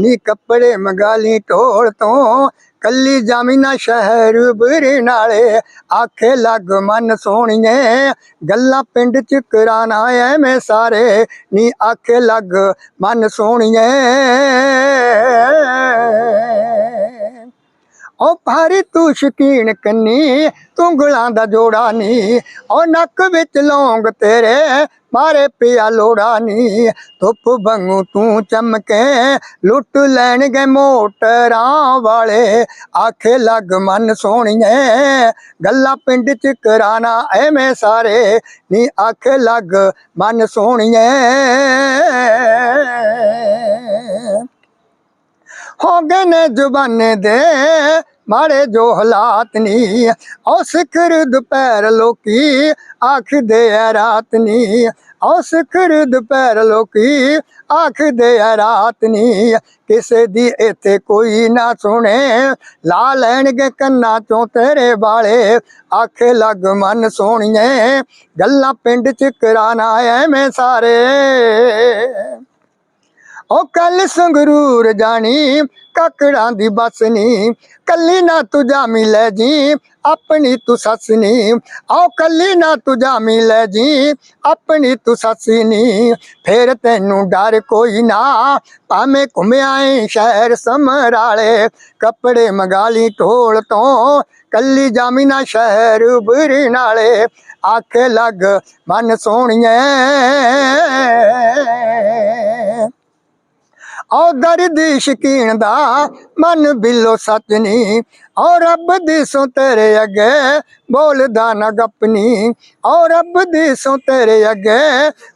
ਨੀ ਕੱਪੜੇ ਮੰਗਾ ਲਈ ਢੋਲ ਤੋਂ। ਕੱਲੀ ਜਾਮੀਨਾ ਸ਼ਹਿਰ ਬਰੇ ਨਾਲੇ, ਆਖੇ ਲੱਗ ਮਨ ਸੋਹਣੀਏ। ਗੱਲਾਂ ਪਿੰਡ ਚ ਕਰਾਣਾ ਐਵੇਂ ਸਾਰੇ, ਨੀ ਆਖੇ ਲੱਗ ਮਨ ਸੋਹਣੀਏ। ਉਹ ਭਾਰੀ ਤੂੰ ਸ਼ਕੀਨ ਕੰਨੀ ਤੂੰ ਗੁਲਾਂ ਦਾ ਜੋੜਾ ਨੀ। ਉਹ ਨੱਕ ਵਿੱਚ ਲੌਂਗ ਤੇਰੇ ਮਾਰੇ ਪਿਆ ਲੋੜਾ ਨੀ। ਧੁੱਪ ਵਾਂਗੂ ਤੂੰ ਚਮਕੇ, ਲੁੱਟ ਲੈਣਗੇ ਮੋਟਰਾਂ ਵਾਲੇ। ਆਖੇ ਲੱਗ ਮਨ ਸੋਹਣੀਏ, ਗੱਲਾਂ ਪਿੰਡ ਚ ਕਰਾਣਾ ਐਵੇਂ ਸਾਰੇ। ਨੀ ਆਖੇ ਲੱਗ ਮਨ ਸੋਹਣੀਏ। ਹੋ ਗਏ ਨੇ ਜ਼ੁਬਾਨੇ ਦੇ ਮਾੜੇ ਜੋ ਹਾਲਾਤ ਨੀ ਔ ਸਿਖਰ ਦੁਪਹਿਰ ਲੋਕੀ ਆਖਦੇ ਆ ਰਾਤ ਨੀ। ਔ ਸਿਖਰ ਦੁਪਹਿਰ ਲੋਕੀ ਆਖਦੇ ਆ ਰਾਤ ਨੀ। ਕਿਸੇ ਦੀ ਇੱਥੇ ਕੋਈ ਨਾ ਸੁਣੇ, ਲਾ ਲੈਣਗੇ ਕੰਨਾਂ ਚੋਂ ਤੇਰੇ ਵਾਲੇ। ਆਖੇ ਲੱਗ ਮਨ ਸੋਹਣੀਏ, ਗੱਲਾਂ ਪਿੰਡ ਚ ਕਰਾਣਾ ਐਵੇਂ ਸਾਰੇ। ਉਹ ਕੱਲ ਸੰਗਰੂਰ ਜਾਣੀ, ਕਾਕੜਾਂ ਦੀ ਬੱਸ ਨੀ। ਕੱਲੀ ਨਾ ਤੂੰ ਜਾਮੀ ਲੈ ਜੀ, ਆਪਣੀ ਤੂੰ ਸੱਸਨੀ ਆਓ ਕੱਲੀ ਨਾ ਤੂੰ ਜਾਮੀ ਲੈ ਜੀ, ਆਪਣੀ ਤੂੰ ਸੱਸ ਨੀ। ਫੇਰ ਤੈਨੂੰ ਡਰ ਕੋਈ ਨਾ, ਭਾਵੇਂ ਘੁੰਮਿਆਏ ਸ਼ਹਿਰ ਸਮਰਾਲੇ, ਕੱਪੜੇ ਮੰਗਾ ਲਈ ਢੋਲ ਤੋਂ। ਕੱਲੀ ਜਾਮੀ ਨਾ ਸ਼ਹਿਰ ਬੁਰੀ ਨਾਲੇ, ਆਖੇ ਲੱਗ ਮਨ ਸੋਹਣੀਏ। ਔ ਦਰਦ ਸ਼ਕੀਨ ਦਾ ਮਨ ਬਿੱਲੋ ਸੱਚ ਨੀ। ਔ ਰੱਬ ਦੀ ਸੋ ਤੇਰੇ ਅੱਗੇ ਬੋਲਦਾ ਨਾ ਗੱਪਨੀ ਔ ਰੱਬ ਦੀ ਸੋ ਤੇਰੇ ਅੱਗੇ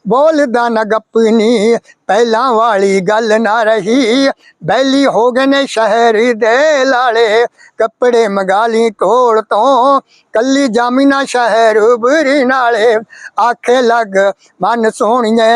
ਬੋਲਦਾ ਨਾ ਗੱਪਨੀ ਪਹਿਲਾਂ ਵਾਲੀ ਗੱਲ ਨਾ ਰਹੀ। ਬੈਲੀ ਹੋ ਗਏ ਨੇ ਸ਼ਹਿਰ ਦੇ ਲਾਲੇ। ਕੱਪੜੇ ਮੰਗਾ ਲਈ ਢੋਲ ਤੋਂ। ਕੱਲੀ ਜਾਮੀਨਾ ਸ਼ਹਿਰ ਬੁਰੀ ਨਾਲੇ। ਆਖੇ ਲੱਗ, ਮਨ ਸੋਹਣੀਏ।